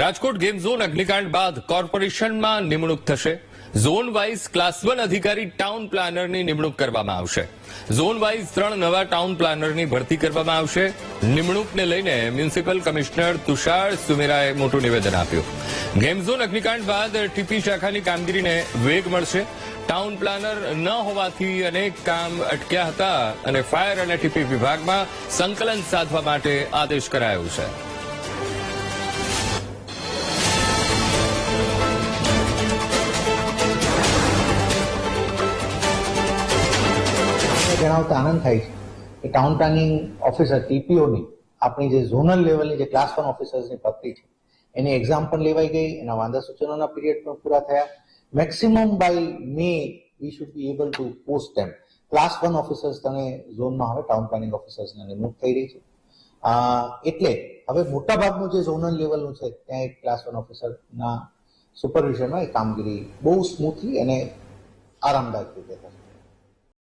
Rajkot game zone અગ્નિકાંડ બાદ કોર્પોરેશનમાં નિમણૂક થશે. ઝોન વાઇઝ ક્લાસ વન અધિકારી ટાઉન પ્લાનરની નિમણૂક કરવામાં આવશે. ઝોન વાઇઝ ત્રણ નવા ટાઉન પ્લાનરની ભરતી કરવામાં આવશે. નિમણૂકને લઈને મ્યુનિસિપલ કમિશનર તુષાર સુમેરાએ મોટું નિવેદન આપ્યું. ગેમ ઝોન અગ્નિકાંડ બાદ ટીપી શાખાની કામગીરીને વેગ મળશે. ટાઉન પ્લાનર ન હોવાથી અનેક કામ અટક્યા હતા અને ફાયર અને ટીપી વિભાગમાં સંકલન સાધવા માટે આદેશ કરાયો છે. જણાવતા આનંદ થાય છે. કે ટાઉન પ્લાનિંગ ઓફિસર ટીપીઓની આપણી જે ઝોનલ લેવલની જે ક્લાસ વન ઓફિસર્સની ભરતી છે, એની એક્ઝામ પણ લેવાઈ ગઈ, એના વાંધા સૂચનોના પીરિયડ પણ પૂરા થયા. Maximum by May we should be able to post them class one officers તમે ઝોનમાં હવે ટાઉન પ્લાનિંગ ઓફિસર્સની નિમણૂક થઈ રહી છે. એટલે હવે મોટાભાગનું જે ઝોનલ લેવલનું છે, ત્યાં એક ક્લાસ વન ઓફિસરના સુપરવિઝનમાં એ કામગીરી બહુ સ્મૂથલી અને આરામદાયક રીતે થશે.